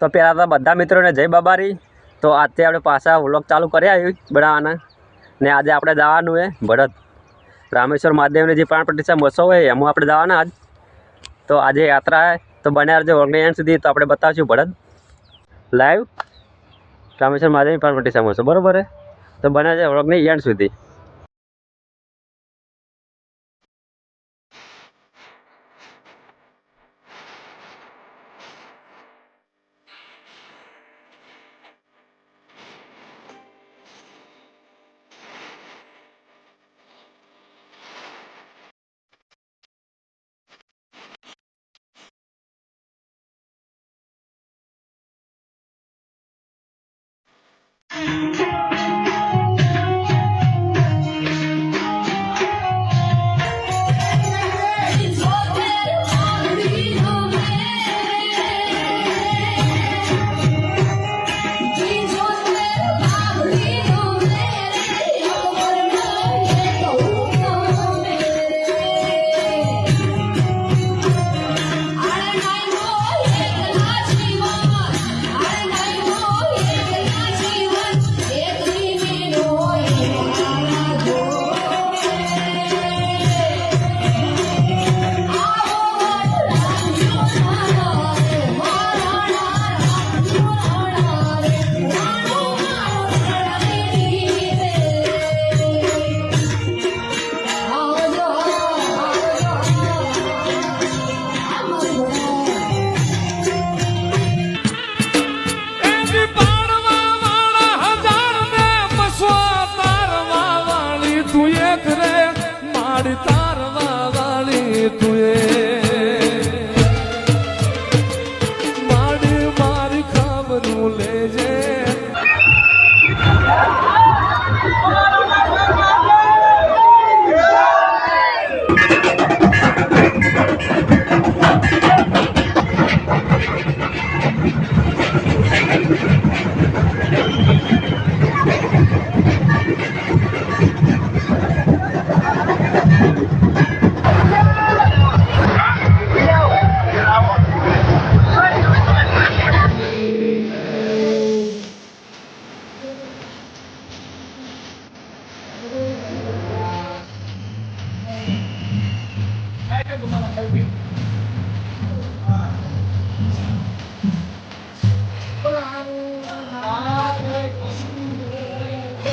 તો પહેલાં તો બધા મિત્રોને જય બાબારી. તો આજથી આપણે પાછા વ્લોગ ચાલુ કર્યા બનાવવાના. ને આજે આપણે જવાનું એ ભરત. રામેશ્વર મહાદેવની જે પ્રાણ પ્રતિષ્ઠા મહોત્સવ હોય એમાં આપણે જવાના આજ. તો આજે યાત્રા તો બન્યા રહેજો વ્લોગની એન્ડ સુધી, તો આપણે બતાવશું ભરત. લાઈવ? રામેશ્વર મહાદેવની પ્રાણ પ્રતિષ્ઠા મહોત્સવ, બરોબર હે? તો બન્યા છે વ્લોગની એન્ડ સુધી. તું એક રે માડી Pega do